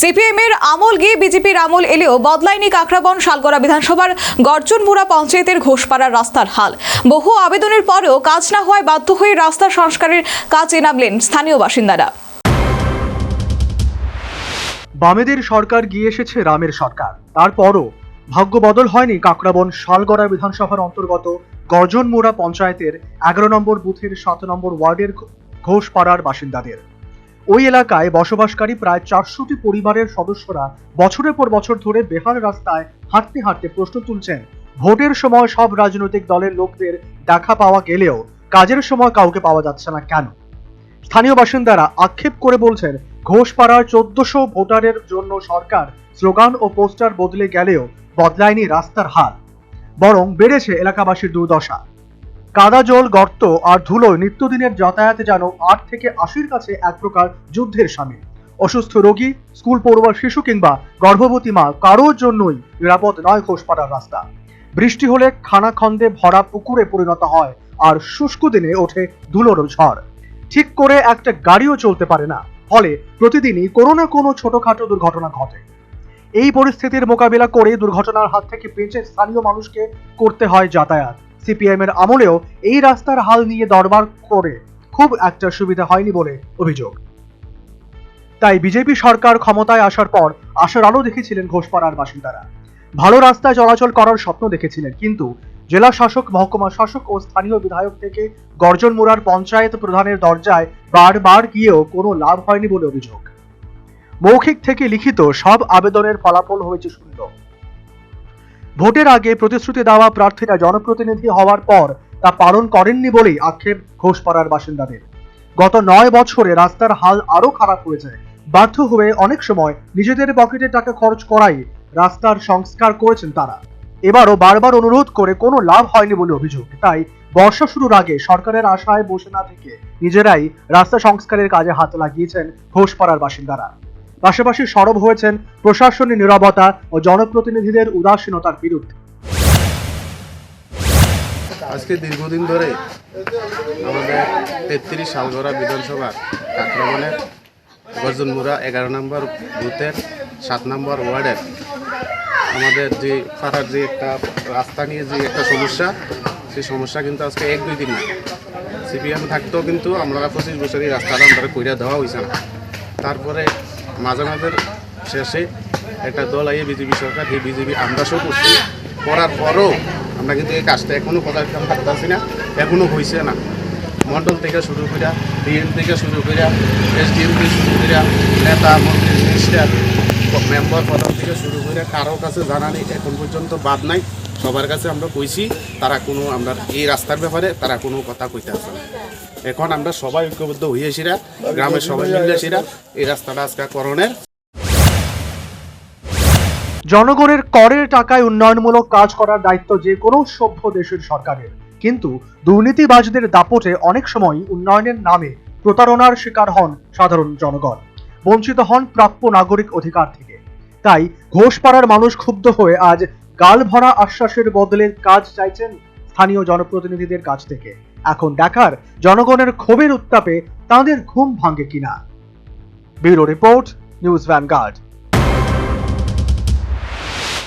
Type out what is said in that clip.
CPM এর আমল গিয়ে বিজেপির আমল এলেও বদলায়নি কাকরাবন শালগড়া বিধানসভার গর্জনমুড়া পঞ্চায়েতের ঘোষপাড়ার রাস্তার হাল। বহু আবেদনের পরেও কাজ না হওয়ায় বাধ্য হয়ে রাস্তা সংস্কারের কাজে নামলেন স্থানীয় বাসিন্দারা। বামেদের সরকার গিয়ে এসেছে রামের সরকার। তারপরও ভাগ্য বদল হয়নি কাকরাবন শালগড়া বিধানসভার অন্তর্গত গর্জনমোড়া পঞ্চায়েতের এগারো নম্বর বুথের সাত নম্বর ওয়ার্ডের ঘোষপাড়ার বাসিন্দাদের। ওই এলাকায় বসবাসকারী প্রায় চারশোটি পরিবারের সদস্যরা বছরের পর বছর ধরে বেহাল রাস্তায় হাঁটতে হাঁটতে প্রশ্ন তুলছেন। ভোটের সময় সব রাজনৈতিক দলের লোকদের দেখা পাওয়া গেলেও কাজের সময় কাউকে পাওয়া যাচ্ছে না কেন? স্থানীয় বাসিন্দারা আক্ষেপ করে বলছেন, ঘোষপাড়ার চোদ্দশো ভোটারের জন্য সরকার স্লোগান ও পোস্টার বদলে গেলেও বদলায়নি রাস্তার হাল। বরং বেড়েছে এলাকাবাসীর দুর্দশা। কাদা জল, গর্ত আর ধুলোয় নিত্যদিনের যাতায়াতে যেন আট থেকে আশির কাছে এক প্রকার যুদ্ধের সামিল। অসুস্থ রোগী, স্কুল পড়ুয়া শিশু কিংবা গর্ভবতী মা, কারোর জন্যই নিরাপদ নয় ঘোষপাড়ার রাস্তা। বৃষ্টি হলে খানাখন্দে ভরা পুকুরে পরিণত হয় আর শুষ্ক দিনে ওঠে ধুলোর ঝড়। ঠিক করে একটা গাড়িও চলতে পারে না, ফলে প্রতিদিনই কোনো না কোনো ছোটখাটো দুর্ঘটনা ঘটে। এই পরিস্থিতির মোকাবিলা করে দুর্ঘটনার হাত থেকে বেঁচে স্থানীয় মানুষকে করতে হয় যাতায়াত। সিপিএম এর আমলেও এই রাস্তার হাল নিয়ে দরবার করে খুব একটা সুবিধা হয়নি বলে অভিযোগ। তাই বিজেপি সরকার ক্ষমতায় আসার পর আশার আলো দেখেছিলেন ঘোষপাড়ার বাসিন্দারা। ভালো রাস্তায় চলাচল করার স্বপ্ন দেখেছিলেন, কিন্তু জেলা শাসক, মহকুমা শাসক ও স্থানীয় বিধায়ক থেকে গর্জন মোড়ার পঞ্চায়েত প্রধানের দরজায় বারবার গিয়েও কোনো লাভ হয়নি বলে অভিযোগ। মৌখিক থেকে লিখিত সব আবেদনের ফলাফল হয়েছে শূন্য ভোটের আগে প্রতিশ্রুতি দেওয়া প্রার্থীরা জনপ্রতিনিধি হওয়ার পর তা পালন করেননি বলেই আক্ষেপ ঘোষপাড়ার বাসিন্দাদের। গত নয় বছরে রাস্তার হাল আরও খারাপ হয়েছে। বাধ্য হয়ে অনেক সময় নিজেদের পকেটে টাকা খরচ করাই রাস্তার সংস্কার করেছেন তারা। এবারও বারবার অনুরোধ করে কোনো লাভ হয়নি বলে অভিযোগ। তাই বর্ষা শুরুর আগে সরকারের আশায় বসে না থেকে নিজেরাই রাস্তা সংস্কারের কাজে হাত লাগিয়েছেন ঘোষপাড়ার বাসিন্দারা। পাশাপাশি সরব হয়েছেন প্রশাসনের নিরবতা ও জনপ্রতিনিধিদের উদাসীনতার বিরুদ্ধে। আজকে দীর্ঘদিন ধরে আমাদের তেত্রিশ সালগড়া বিধানসভার কাকরাবনের গর্জনমুড়া এগারো নম্বর বুথের সাত নম্বর ওয়ার্ডের আমাদের যে পাড়ার যে একটা রাস্তা নিয়ে যে একটা সমস্যা, সেই সমস্যা কিন্তু আজকে এক দুই দিন না সিপিএম থাকতেও কিন্তু আমরা পঁচিশ বছর এই রাস্তাটা আমরা কইরা দেওয়া হয়েছে না। তারপরে মাঝে মাঝে শেষে একটা দল আইয়ে বিজেপি সরকার এই বিজেপি, আমরা সব করছি। করার পরও আমরা কিন্তু এই কাজটা এখনও পদার্থ পারতেছি না, এখনও হয়েছে না। মন্ডল থেকে শুরু করিয়া ডিএম থেকে শুরু করে এসডিএম থেকে শুরু করিয়া নেতা, মন্ত্রী, মিনিস্টার, মেম্বার প্রধান থেকে শুরু করে কারও কাছে জানা নেই, এখন পর্যন্ত বাদ নাই। সবার কাছে আমরা কইছি, তারা কোনো আমরা এই রাস্তার ব্যাপারে তারা কোনো কথা কইতে আসে না। এখন আমরা সবাই ঐক্যবদ্ধ হইয়েছিরা গ্রামের সবাই মিলেছিরা এই রাস্তাটা আজকে করণের। জনগণের করের টাকায় উন্নয়নমূলক কাজ করার দায়িত্ব যে কোনো সভ্য দেশের সরকারের। কিন্তু দুর্নীতিবাজদের দাপটে অনেক সময় উন্নয়নের নামে প্রতারণার শিকার হন সাধারণ জনগণ, বঞ্চিত হন প্রাপ্য নাগরিক অধিকার থেকে। তাই ঘোষপাড়ার মানুষ ক্ষুব্ধ হয়ে আজ গাল ভরা আশ্বাসের বদলে কাজ চাইছেন স্থানীয় জনপ্রতিনিধিদের কাছ থেকে। এখন দেখার জনগণের ক্ষোভের উত্তাপে তাদের ঘুম ভাঙে কিনা। Bureau report news Vanguard.